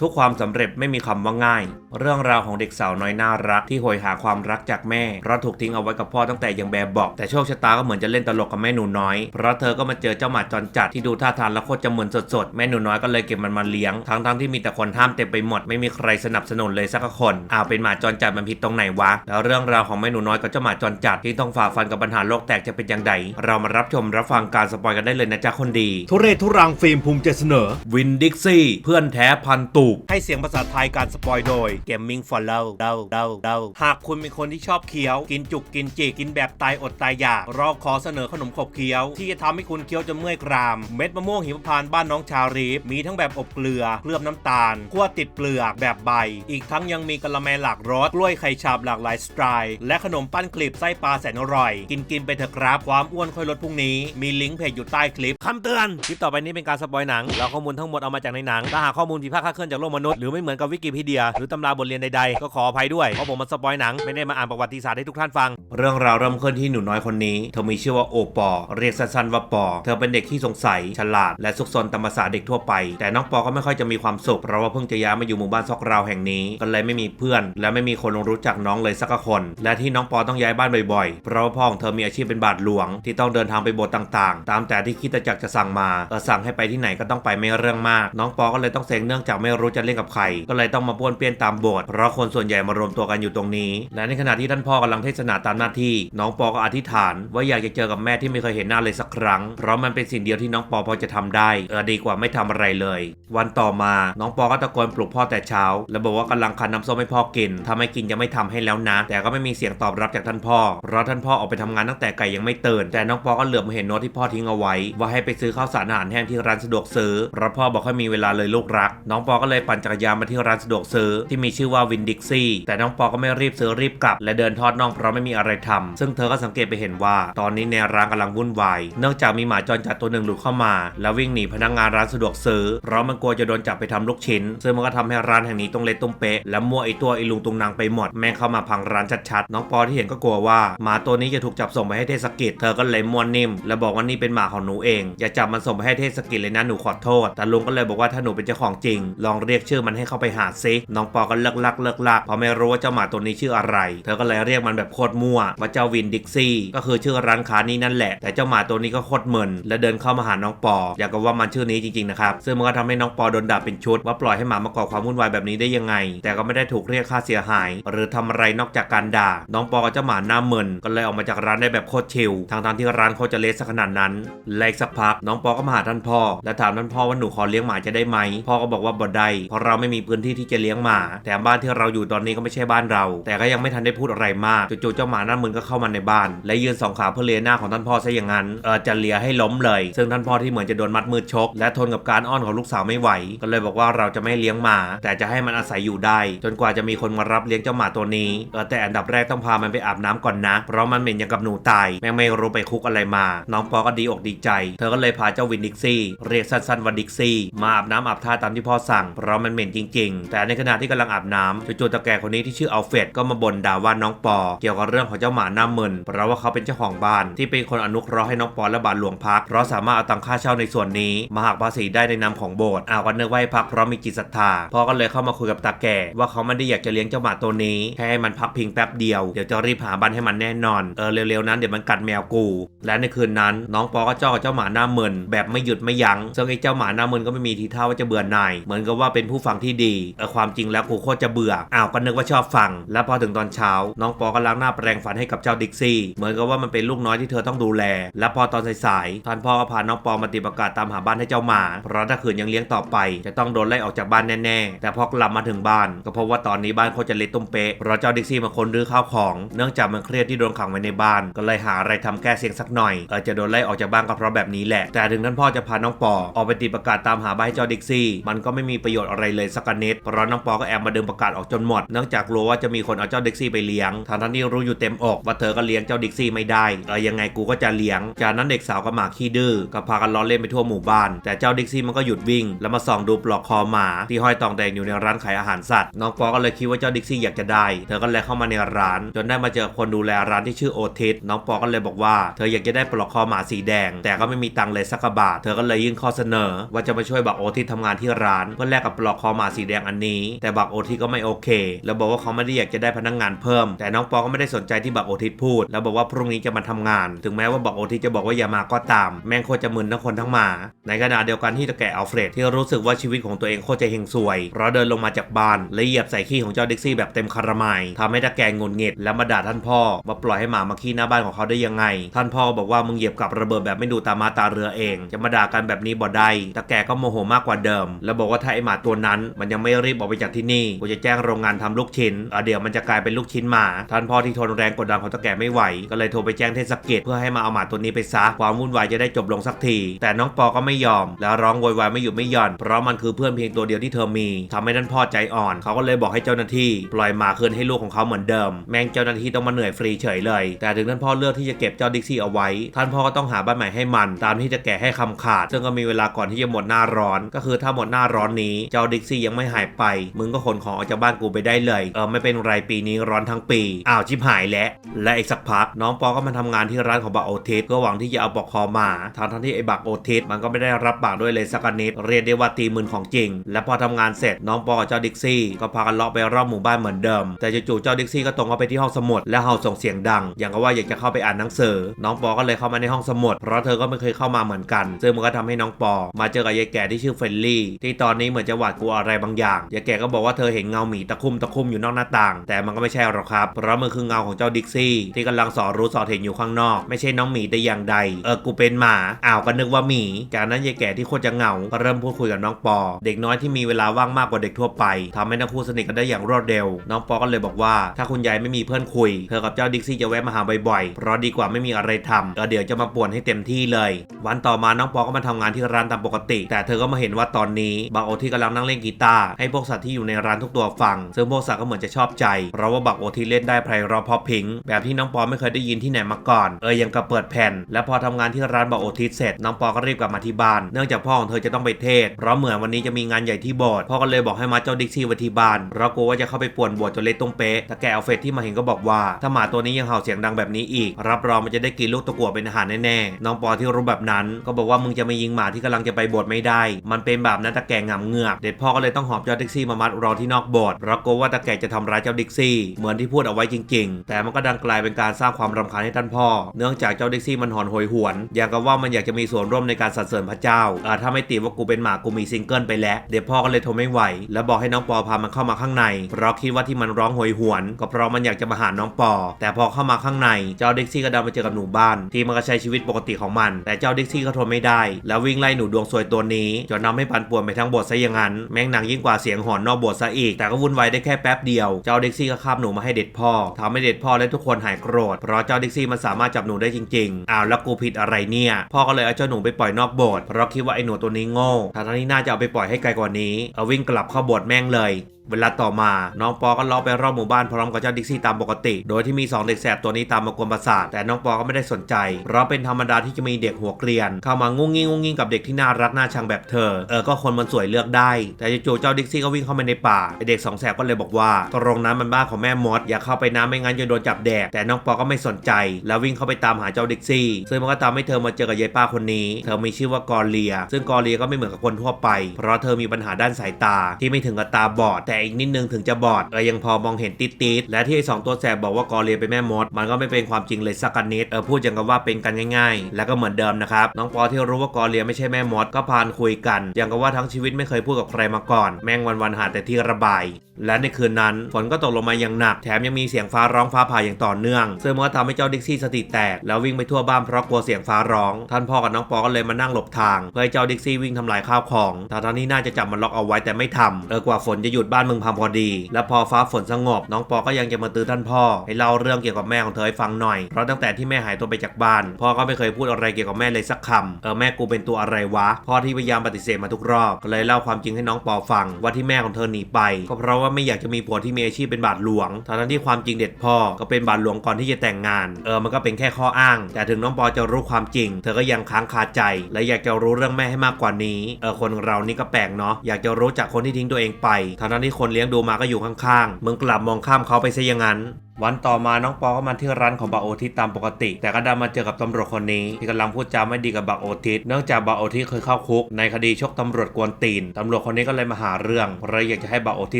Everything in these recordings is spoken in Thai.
ทุกความสำเร็จไม่มีคำว่าง่าย เรื่องราวของเด็กสาวน้อยน่ารักที่โหยหาความรักจากแม่ เพราะถูกทิ้งเอาไว้กับพ่อตั้งแต่ยังแบบเบอก แต่โชคชะตาก็เหมือนจะเล่นตลกกับแม่หนูน้อย เพราะเธอก็มาเจอเจ้าหมาจรจัดที่ดูท่าทางแล้วโคตรจะเหมือนสดๆ แม่หนูน้อยก็เลยเก็บมันมาเลี้ยง ทั้งๆที่มีแต่คนห้ามเต็มไปหมด ไม่มีใครสนับสนุนเลยสักคนอ้าวเป็นหมาจรจัดมันผิดตรงไหนวะ แล้วเรื่องราวของแม่หนูน้อยกับเจ้าหมาจรจัดที่ต้องฝ่าฟันกับปัญหาโลกแตกจะเป็นอย่างไรเรามารับชมรับฟังการสปอยกันได้เลยนะจ๊ะคนดี ทุเรศทุรังฟิล์มภูมิใจเสนอ วินดิกซี่เพื่อนแท้พันตูบให้เสียงภาษาไทยการสปอยโดย Gaming for l o v เดาเดาเดาหากคุณเป็นคนที่ชอบเคี้ยว กินจุกกินจีกินแบบตายอดตายอยาก เราขอเสนอขนมขบเคี้ยว ที่จะทำให้คุณเคี้ยวจนเมื่อยกราม เม็ดมะม่วงหิมพานต์บ้านน้องชารีฟมีทั้งแบบอบเกลือเคลือบน้ำตาลคั่วติดเปลือกแบบใบ อีกทั้งยังมีกะละแมหลากรสกล้วยไข่ฉาบหลากหลายสไตล์และขนมปั้นกลีบไส้ปลาแสนอร่อย กินกินไปเถอะครับความอ้วนค่อยลดพรุ่งนี้ มีลิงก์เพจอยู่ใต้คลิปคำเตือนคลิปต่อไปนี้เป็นการสปอยหนังแล้วข้อมูลทั้งหมดเอามาจากในหนังถ้าหากข้อมูลผิดพลาดคลาดเคลื่อนจากโลกมนุษย์หรือไม่เหมือนกับวิกิพีเดีย หรือตำราบทเรียนใดๆ ก็ขออภัยด้วยเพราะผมมาสปอยหนังไม่ได้มาอ่านประวัติศาสตร์ให้ทุกท่านฟัง เรื่องราวเริ่มขึ้นที่หนูน้อยคนนี้ เธอมีชื่อว่าโอปอ เรียกสั้นๆว่าปอ เธอเป็นเด็กที่สงสัยฉลาด และซุกซนตามภาษาเด็กทั่วไป แต่น้องปอก็ไม่ค่อยจะมีความสุขเพราะว่าเพิ่งจะย้ายมาอยู่หมู่บ้านซอกราวแห่งนี้ก็เลยไม่มีเพื่อน และไม่มีคนรู้จักน้องเลยสักคน และที่น้องปอต้องย้ายบ้านบ่อยๆ เพราะว่าพ่อของเธอมีอาชีพเป็นบาทหลวง ที่ต้องเดินทางไปโบสถ์ต่างๆ ตามแต่ที่คิดจักรจะสั่งมาเออสั่งให้ไปที่ไหนก็ต้องไปไม่เรื่องมาก น้องปอก็เลยต้องเซ็งเนื่องจากไม่รูจะเล่นกับใคร ก็เลยต้องมาป้วนเปี้ยนตามโบสถ์เพราะคนส่วนใหญ่มารวมตัวกันอยู่ตรงนี้ และในขณะที่ท่านพ่อกำลังเทศนาตามหน้าที่ น้องปอก็อธิษฐาน ว่าอยากจะเจอกับแม่ที่ไม่เคยเห็นหน้าเลยสักครั้ง เพราะมันเป็นสิ่งเดียวที่น้องปอพอจะทำได้เออดีกว่าไม่ทำอะไรเลย วันต่อมาน้องปอก็ตะโกนปลุกพ่อแต่เช้า แล้วบอกว่ากำลังคันน้ำส้มให้พ่อกินถ้าไม่กินจะไม่ทำให้แล้วนะ แต่ก็ไม่มีเสียงตอบรับจากท่านพ่อ เพราะท่านพ่อออกไปทำงานตั้งแต่ไก่ยังไม่ตื่นแต่น้องปอก็เหลือบมาเห็นโน้ตที่พ่อทิ้งเอาไว้ ว่าให้ไปซื้อข้าวสารอาหารแห้งที่ร้านสะดวกซื้อเพราะพ่อบอกให้มีเวลาเลยลูกรัก น้องปอก็เลยปั่นจักรยานมาที่ร้านสะดวกซื้อที่มีชื่อว่าวินดิกซี่แต่น้องปอก็ไม่รีบซื้อรีบกลับ และเดินทอดน่องเพราะไม่มีอะไรทำซึ่งเธอก็สังเกตไปเห็นว่าตอนนี้ในร้านกำลังวุ่นวายเนื่องจากมีหมาจรจัดตัวหนึ่งหลุดเข้ามา แล้ววิ่งหนีพนักงานร้านสะดวกซื้อเพราะมันกลัวจะโดนจับไปทำลูกชิ้น ซึ่งมันก็ทำให้ร้านแห่งนี้ต้องเละตุ้มเป๊ะและมั่วไอตัวไอลุงตุงนางไปหมดแม่งเข้ามาพังร้านชัดๆน้องปอที่เห็นก็กลัวว่าหมาตัวนี้จะถูกจับส่งไปให้เทศกิจเธอก็เลยมวนนิ่ม และบอกว่านี่เป็นหมาของหนูเองอย่าจับมันส่งไปให้เทศกิจเลยนะหนูขอโทษแต่ลุงก็เลยบอกว่าถ้าหนูเป็นเจ้าของจริงลองเรียกชื่อมันให้เข้าไปหาซิน้องปอก็เลิกลักเลิกลักเพราะไม่รู้ว่าเจ้าหมาตัวนี้ชื่ออะไร เธอก็เลยเรียกมันแบบโคตรมั่วว่าเจ้าวินดิกซี่ก็คือชื่อร้านค้านี้นั่นแหละ แต่เจ้าหมาตัวนี้ก็โคตรเหมินและเดินเข้ามาหาน้องปอ อยากกับว่ามันชื่อนี้จริงๆนะครับซึ่งมันก็ทำให้น้องปอโดนด่าเป็นชุด ว่าปล่อยให้หมามาก่อความวุ่นวายแบบนี้ได้ยังไง แต่ก็ไม่ได้ถูกเรียกค่าเสียหาย หรือทำอะไรนอกจากการด่า น้องปอกับเจ้าหมาหน้าเหมินก็เลยออกมาจากร้านได้แบบโคตรชิลทางๆที่ร้านเขาจะเละสักขนาดนั้นและอีกสักพักน้องปอก็มาหาท่านพ่อ และถามท่านพ่อว่าหนูขอเลี้ยงหมาจะได้ไหมพ่อก็บอกว่าบ่ได้เพราะเราไม่มีพื้นที่ที่จะเลี้ยงหมาแถมบ้านที่เราอยู่ตอนนี้ก็ไม่ใช่บ้านเรา แต่ก็ยังไม่ทันได้พูดอะไรมากจู่ๆเจ้าหมาหน้ามึนก็เข้ามาในบ้าน และยืนสองขาเพื่อเลียหน้าของท่านพ่อซะอย่างนั้นเออจะเลียให้ล้มเลย ซึ่งท่านพ่อที่เหมือนจะโดนมัดมือชก และทนกับการอ้อนของลูกสาวไม่ไหว ก็เลยบอกว่าเราจะไม่เลี้ยงหมา แต่จะให้มันอาศัยอยู่ได้ จนกว่าจะมีคนมารับเลี้ยงเจ้าหมาตัวนี้เออแต่อันดับแรกต้องพามันไปอาบน้ำก่อนนะ เพราะมันเหม็นอย่างกับหนูตายแม่งไม่รู้ไปคุกอะไรมา น้องปอก็ดีอกดีใจ เธอก็เลยพาเจ้าวินดิกซี่เรียกสั้นๆว่าดิกซี่มาอาบน้ำอาบท่าตามที่พ่อสั่งเพราะมันเหม็นจริง ๆ แต่ในขณะที่กำลังอาบน้ำจู่ๆตาแก่คนนี้ที่ชื่ออัลเฟรดก็มาบ่นด่าว่าน้องปอ เกี่ยวกับเรื่องของเจ้าหมาหน้ามึนเพราะว่าเขาเป็นเจ้าของบ้าน ที่เป็นคนอนุเคราะห์ให้น้องปอและบาทหลวงพักเพราะสามารถเอาตังค่าเช่าในส่วนนี้ มาหักภาษีได้ในนามของโบสถ์อาวก็นึกว่าให้พักเพราะมีจิตศรัทธาพ่อก็เลยเข้ามาคุยกับตาแก่ ว่าเขาไม่ได้อยากจะเลี้ยงเจ้าหมาตัวนี้แค่ให้มันพักพิงแป๊บเดียวเดี๋ยวจะรีบหาบ้านให้มันแน่นอนเออเร็วๆนั้นเดี๋ยวมันกัดแมวกู และในคืนนั้น น้องปอก็จ้องเจ้าหมาหน้ามึนแบบไม่หยุดไม่ยัง้งซึ่งไอ้เจ้าหมาหน้ามึนก็ไม่มีทีท่าว่าจะเบื่อหน่ายเหมือนกับว่าเป็นผู้ฟังที่ดีเออความจริงแล้วกูโคตรจะเบื่ออ้าวก็นึกว่าชอบฟัง แล้วพอถึงตอนเช้า น้องปอก็ล้างหน้าแปรงฟันให้กับเจ้าดิกซี่เหมือนกับว่ามันเป็นลูกน้อยที่เธอต้องดูแล และพอตอนสายๆท่านพ่อก็พาน้องปอมาติดประกาศตามหาบ้านให้เจ้าหมาเพราะถ้าขืนยังเลี้ยงต่อไป จะต้องโดนไล่ออกจากบ้านแน่ๆแต่พอกลับมาถึงบ้าน ก็พบว่าตอนนี้บ้านเขาจะเละตุ้มเป๊ะเพราะเจ้าดิกซี่มาคนรื้อข้าวของ เนื่องจากมันเครียดที่โดนขังไว้ในบ้าน ก็เลยหาอะไรทำแก้เสียงสักหน่อยเออจะโดนไล่ออกจากบ้านก็เพราะแบบนี้แหละ แต่ถึงท่านพ่อจะพาน้องปอออกไปติดประกาศตามหาบ้านให้เจ้าดิกซี่ มันก็ไม่มีประโยโยชน์อะไรเลยสักนิดเพราะน้องปอก็แอบมาเดึงประกาศออกจนหมด เนื่องจากกลัวว่าจะมีคนเอาเจ้าดิกซี่ไปเลี้ยงทางท่านที่รู้อยู่เต็มอกว่าเธอก็เลี้ยงเจ้าดิกซี่ไม่ได้เออยังไงกูก็จะเลี้ยง จากนั้นเด็กสาวก็หมาขี้ดื้อก็พากันล้อเล่นไปทั่วหมู่บ้าน แต่เจ้าดิกซี่มันก็หยุดวิ่ง แล้วมาส่องดูปลอกคอหมาที่ห้อยตองแดงอยู่ในร้านขายอาหารสัตว์ น้องปอก็เลยคิดว่าเจ้าดิกซี่อยากจะได้ เธอก็เลยเข้ามาในร้าน จนได้มาเจอคนดูแลร้านที่ชื่อโอทิสน้องปอก็เลยบอกว่าเธออยากจะได้ปลอกคอหมาสีแดง แต่ก็ไม่มีตังค์เลยสักบาท เธอก็เลยยื่นข้อเสนอ ว่าจะมาช่วยบักโอทิสทำงานที่ร้านเพื่อแลกกับปลอกคอหมาสีแดงอันนี้ แต่บักโอทิสก็ไม่โอเค แล้วบอกว่าเขาไม่ได้อยากจะได้พนักงานเพิ่ม แต่น้องปอก็ไม่ได้สนใจที่บักโอทิสพูด แล้วบอกว่าพรุ่งนี้จะมาทำงาน ถึงแม้ว่าบักโอทิสจะบอกว่าอย่ามาก็ตาม แม่งโคตรจะมึนทั้งคนทั้งหมา ในขณะเดียวกันที่ตะแก่อัลเฟรดที่รู้สึกว่าชีวิตของตัวเองโคตรจะเฮงซวย เพราะเดินลงมาจากบ้านและเหยียบใส่ขี้ของเจ้าดิกซี่แบบเต็มคาราไมล์ทำให้ตะแก่งุนงิดแล้วมาด่าท่านพ่อว่าปล่อยให้หมามาขี้หน้าบ้านของเขาได้ยังไง ท่านพ่อบอกว่ามึงเหยียบกับระเบิดแบบไม่ดูตามาตาเรือเอง จะมาด่ากันแบบนี้บ่ได้ตะแกก็โมโหมากกว่าเดิม แล้วบอกว่าถ้าไอหมาตัวนั้น มันยังไม่รีบออกไปจากที่นี่กูจะแจ้งโรงงานทำลูกชิ้นอะเดี๋ยวมันจะกลายเป็นลูกชิ้นหมาท่านพ่อที่ทนแรงกดดันของตะแก่ไม่ไหว ก็เลยโทรไปแจ้งเทศกิจเพื่อให้มาเอาหมาตัวนี้ไปซะความวุ่นวายจะได้จบลงสักที แต่น้องปอก็ไม่ยอม แล้วร้องโวยวายไม่หยุดไม่หย่อน เพราะมันคือเพื่อนเพียงตัวเดียวที่เธอมีทำให้ท่านพ่อใจอ่อน เขาก็เลยบอกให้เจ้าหน้าที่ ปล่อยหมาคืนให้ลูกของเขาเหมือนเดิม แม่งเจ้าหน้าที่ต้องมาเหนื่อยฟรีเฉยเลย แต่ถึงท่านพ่อเลือกที่จะเก็บเจ้าดิกซี่เอาไว้ ท่านพ่อก็ต้องหาบ้านใหม่ให้มัน ตามที่จะแก่ให้คำขาด ซึ่งก็มีเวลาก่อนที่จะหมดหน้าร้อน ก็คือถ้าหมดหน้าร้อนนี้เจ้าดิกซี่ยังไม่หายไป มึงก็ขนของออกจากบ้านกูไปได้เลย เออไม่เป็นไรปีนี้ร้อนทั้งปี อ้าวชิบหายแล้ว และอีกสักพัก น้องปอก็มาทำงานที่ร้านของบักโอทิสก็หวังที่จะเอาปอกคอมาทางทั้งที่ไอ้บักโอทิสมันก็ไม่ได้รับปากด้วยเลยสักนิดเรียกได้ว่าตีมืนของจริง และพอทำงานเสร็จน้องปอกับเจ้าดิกซี่ ก็พากันเลาะไปรอบหมู่บ้านเหมือนเดิม แต่จู่ๆเจ้าดิกซี่ก็ตรงเข้าไปที่ห้องสมุดและเห่าส่งเสียงดัง อย่างกับว่าอยากจะเข้าไปอ่านหนังสือ น้องปอก็เลยเข้ามาในห้องสมุด เพราะเธอก็ไม่เคยเข้ามาเหมือนกัน ซึ่งมันก็ทำให้น้องปอ มาเจอกับยายแก่ที่ชื่อเฟลลี่ ที่ตอนนี้เหมือนจะหวาดกลัวอะไรบางอย่างยายแก่ก็บอกว่าเธอเห็นเงาหมีตะคุ่มตะคุ่มอยู่นอกหน้าต่าง แต่มันก็ไม่ใช่หรอกครับเพราะมันคือเงาของเจ้าดิกซี่ที่กำลังสอรู้สอเห็นอยู่ข้างนอก ไม่ใช่น้องหมีแต่อย่างใด เออกูเป็นหมาอ้าวก็นึกว่าหมี จากนั้นยายแก่ที่โคตรจะเหงาก็เริ่มพูดคุยกับน้องปอ เด็กน้อยที่มีเวลาว่างมากกว่าเด็กทั่วไปทำให้ทั้งคู่สนิทกันได้อย่างรวดเร็ว น้องปอก็เลยบอกว่า ถ้าคุณยายไม่มีเพื่อนคุยเธอกับเจ้าดิกซี่จะแวะมาหาบ่อยๆเพราะดีกว่าไม่มีอะไรทำเออเดี๋ยวจะมาป่วนให้เต็มที่เลย วันต่อมาน้องปอก็มาทำงานที่ร้านตามปกติ แต่เธอก็มาเห็นว่าตอนนี้บักโอที่กำลังนั่งเล่นกีตาร์ให้พวกสัตว์ที่อยู่ในร้านทุกตัวฟัง ซึ่งพวกสัตว์ก็เหมือนจะชอบใจ เพราะว่าบักโอทีเล่นได้ไพเราะเพอพิง แบบที่น้องปอไม่เคยได้ยินที่ไหนมาก่อน เออยังกับเปิดแผ่น แล้วพอทำงานที่ร้านบักโอทิสเสร็จ น้องปอก็รีบกลับมาที่บ้าน เนื่องจากพ่อของเธอจะต้องไปเทศ เพราะเหมือนวันนี้จะมีงานใหญ่ที่โบสถ์ พ่อก็เลยบอกให้มาเจ้าดิกซี่ไว้ที่บ้าน เพราะกลัวว่าจะเข้าไปป่วนโบสถ์จนเละตุ้มเป๊ะ แต่แกเอัลเฟรดที่มาเห็นก็บอกว่า ถ้าหมาตัวนี้ยังเห่าเสียงดังแบบนี้อีก รับรองมันจะได้กินลูกตะกั่วเป็นอาหารแน่ๆ น้องปอที่รู้แบบนั้น ก็บอกว่ามึงจะไม่ยิงหมาที่กำลังจะไปโบสถ์ไม่ได้ มันเป็นแบบนั้นตะแกงงำเงือก เด็ดพ่อก็เลยต้องหอบเจ้าดิกซี่มามัดรอที่นอกโบสถ์เพราะกลัวว่าตะแกจะทำร้ายเจ้าดิกซี่ เหมือนที่พูดเอาไว้จริง ๆ แต่มันก็ดันกลายเป็นการสร้างความรำคาญให้ท่านพ่อ เนื่องจากเจ้าดิกซี่มันหอนโหยหวน อย่างกับว่ามันอยากจะมีส่วนร่วมในการสรรเสริญพระเจ้าอาถ้าไม่ติว่ากูเป็นหมากูมีซิงเกิลไปแล้วเด็ดพ่อก็เลยทนไม่ไหว แล้วบอกให้น้องปอพามันเข้ามาข้างใน เพราะคิดว่าที่มันร้องโหยหวน ก็เพราะมันอยากจะมาหาน้องปอ แต่พอเข้ามาข้างในเจ้าดิกซี่ก็ดันไปเจอกับหนูบ้าน ที่มันก็ใช้ชีวิตปกติของมัน แต่เจ้าดิกซี่ก็ทนไม่ได้ แล้ววิ่งไล่หนูดวงสวยตัวนี้จนทำให้ปันป่วนไปทั้งบทซะย่างั้น แม่งหนังยิ่งกว่าเสียงหอนนอกบทซะอีก แต่ก็วุ่นวายได้แค่แป๊บเดียว เจ้าดิกซี่ก็คาบหนูมาให้เด็ดพ่อทำให้เด็ดพ่อและทุกคนหายโกรธ เพราะเจ้าดิกซี่มันสามารถจับหนูได้จริงๆ อ้าวแล้วกูผิดอะไรเนี่ย พ่อก็เลยเอาเจ้าหนูไปปล่อยนอกโบสถ์เพราะคิดว่าไอ้หนูตัวนี้โง่ทั้งที่น่าจะเอาไปปล่อยให้ไกลกว่านี้ เอาวิ่งกลับเข้าโบสถ์แม่งเลย เวลาต่อมา น้องปอก็เลาะไปรอบหมู่บ้านพร้อมกับเจ้าดิกซี่ตามปกติ โดยที่มี 2 เด็กแสบตัวนี้ตามมากวนประสาทแต่น้องปอก็ไม่ได้สนใจ เพราะเป็นธรรมดาที่จะมีเด็กหัวเกรียน เข้ามางุ้งงิ้งงุ้งงิ้งกับเด็กที่น่ารักน่าชังแบบเธอ เออก็คนมันสวยเลือกได้ แต่จู่ๆเจ้าดิกซี่ก็วิ่งเข้ามาในป่าไอเด็กสองแสบก็เลยบอกว่าตรงนั้นมันบ้านของแม่มดอย่าเข้าไปน้ำไม่งั้นจะโดนจับแดกแต่น้องปอก็ไม่สนใจ แล้ววิ่งเข้าไปตามหาเจ้าดิกซี่ซึ่งมันก็ทำให้เธอมาเจอกับยายป้าคนนี้เธอมีชื่อว่ากอเลีย ซึ่งกอเลียก็ไม่เหมือนกับคนทั่วไป เพราะเธอมีปัญหาด้านสายตาที่ไม่ถึงกับตาบอดแต่อีกนิดนึงถึงจะบอดเออยังพอมองเห็นติดๆและที่สองตัวแสบบอกว่ากอเลียเป็นแม่มด มันก็ไม่เป็นความจริงเลยสักนิดเออพูดอย่างกับว่าเป็นกันง่าย ๆ แล้วก็เหมือนเดิมนะครับน้องปอที่รู้ว่ากอเลียไม่ใช่แม่มดก็พานคุยกัน อย่างกับว่าทั้งชีวิตไม่เคยพูดกับใครมาก่อน แม่งวันๆหาแต่ที่ระบายและในคืนนั้นฝนก็ตกลงมาอย่างหนัก แถมยังมีเสียงฟ้าร้องฟ้าผ่าอย่างต่อเนื่อง ซึ่งมันก็ทำให้เจ้าดิกซี่สติแตก แล้ววิ่งไปทั่วบ้านเพราะกลัวเสียงฟ้าร้อง ท่านพ่อกับน้องปอก็เลยมานั่งหลบทาง เพื่อให้เจ้าดิกซี่วิ่งทำลายข้าวของทางทางที่น่าจะจับมันล็อกเอาไว้แต่ไม่ทำเออกว่าฝนจะหยุดบ้านมึงพังพอดี แล้วพอฟ้าฝนสงบ น้องปอก็ยังจะมาตื้อท่านพ่อ ให้เล่าเรื่องเกี่ยวกับแม่ของเธอให้ฟังหน่อย เพราะตั้งแต่ที่แม่หายตัวไปจากบ้าน พ่อก็ไม่เคยพูดอะไรเกี่ยวกับแม่เลยสักคำเออแม่กูเป็นตัวอะไรวะ พ่อที่พยายามปฏิเสธมาทุกรอบ ก็เลยเล่าความจริงให้น้องปอฟัง ว่าที่แม่ของเธอหนีไป ก็เพราะว่าไม่อยากจะมีผัวที่มีอาชีพเป็นบาทหลวงทั้งที่ความจริงเด็ดพ่อก็เป็นบาทหลวงก่อนที่จะแต่งงาน เออมันก็เป็นแค่ข้ออ้าง แต่ถึงน้องปอจะรู้ความจริง เธอก็ยังค้างคาใจ และอยากจะรู้เรื่องแม่ให้มากกว่านี้ เออคนเรานี่ก็แปลกเนาะอยากจะรู้จากคนที่ทิ้งตัวเองไปทั้งที่คนเลี้ยงดูมาก็อยู่ข้างๆมึงกลับมองข้ามเขาไปซะอย่างนั้น วันต่อมาน้องปอก็มาที่ร้านของบักโอทิสตามปกติ แต่ก็ดันมาเจอกับตำรวจคนนี้ ที่กำลังพูดจาไม่ดีกับบักโอทิสเนื่องจากบักโอทิสเคยเข้าคุก ในคดีชกตำรวจกวนตีนตำรวจคนนี้ก็เลยมาหาเรื่องเพราะอยากจะให้บักโอทิ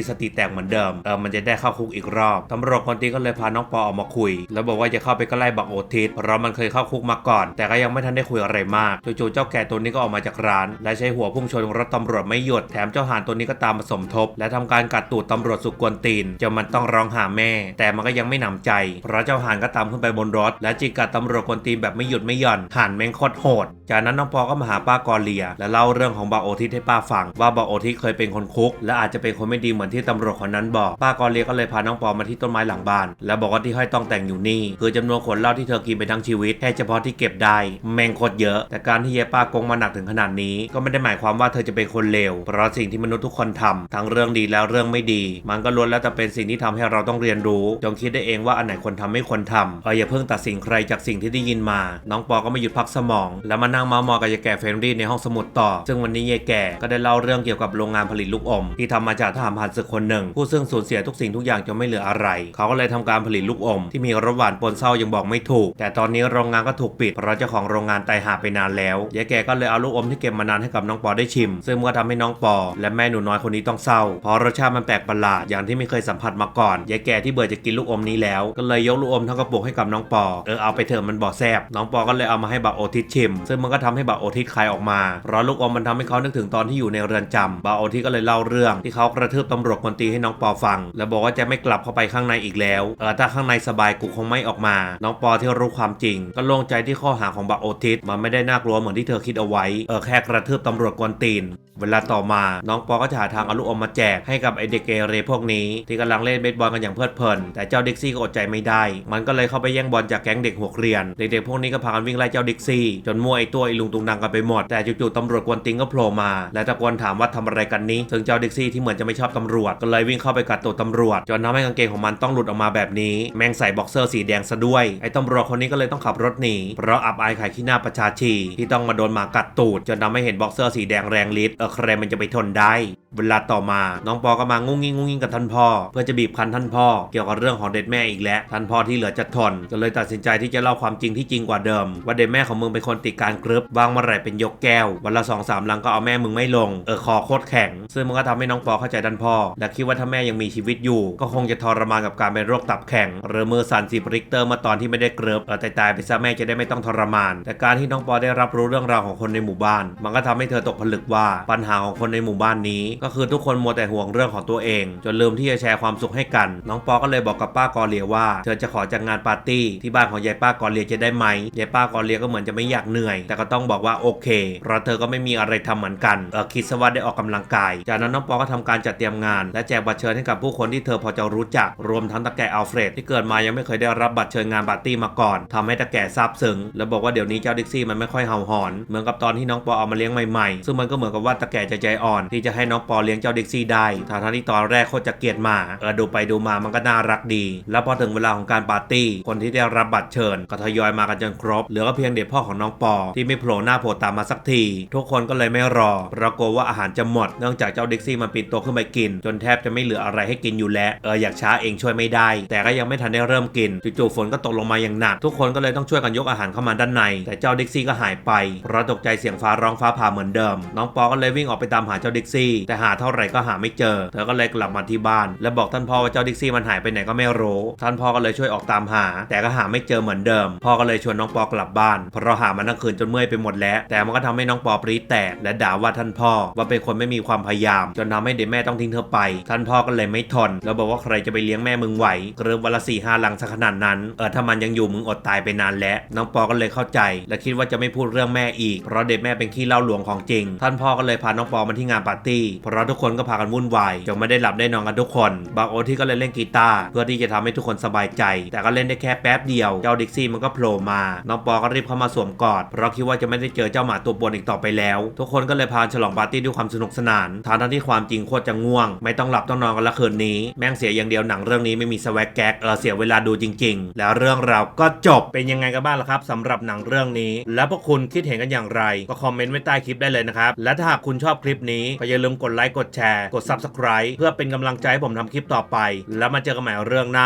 สสติแตกเหมือนเดิมเออมันจะได้เข้าคุกอีกรอบตำรวจคนนี้ก็เลยพาน้องปอออกมาคุย แล้วบอกว่าจะเข้าไปใกล้บักโอทิสเพราะมันเคยเข้าคุกมาก่อน แต่ก็ยังไม่ทันได้คุยอะไรมากจู่ๆเจ้าแก่ตัวนี้ก็ออกมาจากร้าน และใช้หัวพุ่งชนรถตำรวจไม่หยุดแถมเจ้าห่านตัวนี้ก็ตามมาสมทบ และทำการกัดตูดตำรวจสุกกวนตีนจนมันต้องร้องหาแม่ แต่มันก็ยังไม่หนำใจเพราะเจ้าห่านก็ตามขึ้นไปบนรถ และจิกกัดตำรวจกวนตีนแบบไม่หยุดไม่หย่อนห่านแม่งโคตรโหด จากนั้นน้องปอก็มาหาป้ากอเลีย และเล่าเรื่องของบาโอทิให้ป้าฟัง ว่าบาโอทิเคยเป็นคนคุก และอาจจะเป็นคนไม่ดีเหมือนที่ตำรวจคนนั้นบอก ป้ากอเลียก็เลยพาน้องปอมาที่ต้นไม้หลังบ้าน แล้วบอกว่าที่ห้อยต้องแต่งอยู่นี่ คือจำนวนขวดเหล้าที่เธอกินไปทั้งชีวิตแค่เฉพาะที่เก็บได้แม่งโคตรเยอะ แต่การที่เยป้ากงมาหนักถึงขนาดนี้ ก็ไม่ได้หมายความว่าเธอจะเป็นคนเลวเพราะสิ่งที่มนุษย์ทุกคนทำทั้งเรื่องดีแล้วเรื่องไม่ดี มันก็ล้วนแล้วแต่เป็นสิ่งที่ทำให้เราต้องเรียนรู้จงคิดได้เองว่าอันไหนควรทำไม่ควรทำเอออย่าเพิ่งตัดสินใครจากสิ่งที่ได้ยินมา น้องปอก็ไม่หยุดพักสมอง แล้วมานั่งเมามอกับยายแก่เฟรนรี่ในห้องสมุดต่อ ซึ่งวันนี้ยายแก่ก็ได้เล่าเรื่องเกี่ยวกับโรงงานผลิตลูกอม ที่ทำมาจากทหารผ่านศึกคนหนึ่ง ผู้ซึ่งสูญเสียทุกสิ่งทุกอย่างจนไม่เหลืออะไร เขาก็เลยทำการผลิตลูกอม ที่มีรสหวานปนเศร้ายังบอกไม่ถูก แต่ตอนนี้โรงงานก็ถูกปิดเพราะเจ้าของโรงงานตายหาไปนานแล้วยายแก่ก็เลยเอาลูกอมที่เก็บมานานให้กับน้องปอได้ชิม ซึ่งมันก็ทำให้น้องปอ และแม่หนูน้อยคนนี้ต้องเศร้าเพราะรสชาติมันแปลกประหลาดอย่างที่ไม่เคยสัมผัสมาก่อนยายแก่ที่เบื่อจะกินลูกอมนี้แล้ว ก็เลยยกลูกอมทั้งกระปุกให้กับน้องปอ เออเอาไปเถอะมันบ่อแซบน้องปอก็เลยเอามาให้บักโอทิสชิม ซึ่งมันก็ทำให้บักโอทิสคลายออกมาเพราะลูกอมมันทำให้เขานึกถึงตอนที่อยู่ในเรือนจำบักโอทิสก็เลยเล่าเรื่อง ที่เขากระทืบตำรวจคนตีให้น้องปอฟัง แล้วบอกว่าจะไม่กลับเข้าไปข้างในอีกแล้ว เออถ้าข้างในสบายกูคงไม่ออกมา น้องปอที่รู้ความจริง ก็โล่งใจที่ข้อหาของบักโอทิสมันไม่ได้น่ากลัวเหมือนที่เธอคิดเอาไว้ เออแค่กระทืบตำรวจกวนตีนเวลาต่อมา น้องปอก็จะหาทางเอาลูกอมมาแจกให้กับไอเด็กเกเรพวกนี้ ที่กำลังเล่นเบสบอลกันอย่างเพลิดเพลิน แต่เจ้าดิกซี่ก็อดใจไม่ได้ มันก็เลยเข้าไปแย่งบอลจากแก๊งเด็กหัวเกรียน เด็กๆพวกนี้ก็พากันวิ่งไล่เจ้าดิกซี่ จนมั่วไอตัวไอลุงตุงนังกันไปหมด แต่จู่ๆตำรวจกวนติงก็โผล่มา และตะโกนถามว่าทำอะไรกันนี้ซึ่งเจ้าดิกซี่ที่เหมือนจะไม่ชอบตำรวจ ก็เลยวิ่งเข้าไปกัดตัวตำรวจ จนทำให้กางเกงของมันต้องหลุดออกมาแบบนี้ แมงใส่บ็อกเซอร์สีแดงซะด้วย ไอตำรวจคนนี้ก็เลยต้องขับรถหนี เพราะอับอายขายขี้หน้าประชาชีที่ต้องมาโดนหมากัดตูดจนทำให้เห็นบ็อกเซอร์สีแดงแรงฤทธิ์เออใครมันจะไปทนได้ เวลาต่อมา น้องปอก็มางุ้งงิ้งงุ้งงิ้งกับท่านพ่อ เพื่อจะบีบคั้นท่านพ่อ เกี่ยวกับเรื่องของเด็ดแม่อีกแล้วท่านพ่อที่เหลือจะทนก็เลยตัดสินใจที่จะเล่าความจริงที่จริงกว่าเดิม ว่าเด็ดแม่ของมึงเป็นคนติดการกรึบวางมื่อไหร่เป็นยกแก้ว วันละสองสามลังก็เอาแม่มึงไม่ลงเออคอโคตรแข็ง ซึ่งมันก็ทำให้น้องปอเข้าใจท่านพ่อ และคิดว่าถ้าแม่ยังมีชีวิตอยู่ ก็คงจะทรมานกับการเป็นโรคตับแข็งหรือมือสั่นสิบริกเตอร์มื่อตอนที่ไม่ได้กรึบเออแต่ตายไปซะแม่จะได้ไม่ต้องทรมาน แต่การที่น้องปอได้รับรู้เรื่องราวของคนในหมู่บ้าน มันก็ทำให้เธอตกผลึกว่าปัญหาของคนในหมู่บ้านนี้ ก็คือทุกคนมัวแต่ห่วงเรื่องของตัวเอง จนลืมที่จะแชร์ความสุขให้กัน น้องปอก็เลยบอกกับป้ากอเลียว่าเธอจะขอจัดงานปาร์ตี้ที่บ้านของยายป้ากอเลียจะได้ไหมยายป้ากอเลียก็เหมือนจะไม่อยากเหนื่อย แต่ก็ต้องบอกว่าโอเคเพราะเธอก็ไม่มีอะไรทำเหมือนกันเออคิดซะว่าได้ออกกำลังกาย จากนั้นน้องปอก็ทำการจัดเตรียมงาน และแจกบัตรเชิญให้กับผู้คนที่เธอพอจะรู้จักรวมทั้งตะแก่อัลเฟรดที่เกิดมายังไม่เคยได้รับบัตรเชิญงานปาร์ตี้มาก่อนทำให้ตะแก่ซาบซึ้งและบอกว่าเดี๋ยวนี้เจ้าดิกซี่มันไม่ค่อยเห่าหอน เหมือนกับตอนที่น้องปอเอามาเลี้ยงใหม่ๆ ซึ่งมันก็เหมือนกับว่าตะแก่จะใจอ่อน ที่จะให้น้องปอเลี้ยงเจ้าดิกซี่ได้ทั้งที่ตอนแรกโคตรจะเกลียดหมาเออดูไปดูมามันก็น่ารักดีแล้วพอถึงเวลาของการปาร์ตี้ คนที่ได้รับบัตรเชิญ ก็ทยอยมากันจนครบ เหลือก็เพียงเด็กพ่อของน้องปอ ที่ไม่โผล่หน้าโผล่ตามาสักที ทุกคนก็เลยไม่รอเพราะกลัวว่าอาหารจะหมด เนื่องจากเจ้าดิกซี่มันปีนตัวขึ้นไปกิน จนแทบจะไม่เหลืออะไรให้กินอยู่แล้ว เอออยากช้าเองช่วยไม่ได้ แต่ก็ยังไม่ทันได้เริ่มกินจู่ๆฝนก็ตกลงมาอย่างหนัก ทุกคนก็เลยต้องช่วยกันยกอาหารเข้ามาด้านใน แต่เจ้าดิกซี่ก็หายไปเพราะตกใจเสียงฟ้าร้องฟ้าผ่าเหมือนเดิม น้องปอก็เลยวิ่งออกไปตามหาเจ้าดิกซี่ แต่หาเท่าไหร่ก็หาไม่เจอ เธอก็เลยกลับมาที่บ้าน และบอกท่านพ่อว่าเจ้าดิกซี่มันหายไปไหนก็ไม่รู้ท่านพ่อก็เลยช่วยออกตามหา แต่ก็หาไม่เจอเหมือนเดิม พ่อก็เลยชวนน้องปอกลับบ้าน เพราะเราหามาทั้งคืนจนเมื่อยไปหมดแล้ว แต่มันก็ทำให้น้องปอปรีดแตก และด่าว่าท่านพ่อว่าเป็นคนไม่มีความพยายาม จนทำให้เด็กแม่ต้องทิ้งเธอไป ท่านพ่อก็เลยไม่ทน แล้วบอกว่าใครจะไปเลี้ยงแม่มึงไหวเกลือวันละสี่ห้าลังสักขนาดนั้น เออถ้ามันยังอยู่มึงอดตายไปนานแล้ว น้องปอก็เลยเข้าใจ และคิดว่าจะไม่พูดเรื่องแม่อีก เพราะเด็กแม่เป็นขี้เล่าหลวงของจริง ท่านพ่อก็เลยพาน้องปอมาที่งานปาร์ตี้ เพราะทุกคนก็พากันวุ่นวายจนไม่ได้หลับได้นอนกันทุกคน บางโอที่ก็เลยเล่นกีตาร์เพื่อที่จะทำให้ทุกคนสบายใจ แต่ก็เล่นได้แค่แป๊บเดียว เจ้าดิกซี่มันก็โผล่มา น้องปอก็รีบเข้ามาสวมกอด เพราะคิดว่าจะไม่ได้เจอเจ้าหมาตัวปวนอีกต่อไปแล้ว ทุกคนก็เลยพาฉลองปาร์ตี้ด้วยความสนุกสนานทางทั้งที่ความจริงโคตรจะง่วง ไม่ต้องหลับต้องนอนกันละคืนนี้ แม่งเสียอย่างเดียวหนังเรื่องนี้ไม่มีสแวกแก๊กเออเสียเวลาดูจริง ๆ แล้วเรื่องราวก็จบเป็นยังไงกันบ้างล่ะครับสำหรับหนังเรื่องนี้ แล้วพวกคุณคิดเห็นกันอย่างไร ก็คอมเมนต์ไว้ใต้คลิปได้เลยนะครับ และถ้าหากคุณชอบคลิปนี้ก็อย่าลืมกดไลค์กดแชร์กด Subscribe เพื่อเป็นกำลังใจให้ผมทำคลิปต่อไป แล้วมาเจอกันใหม่เรื่องหน้า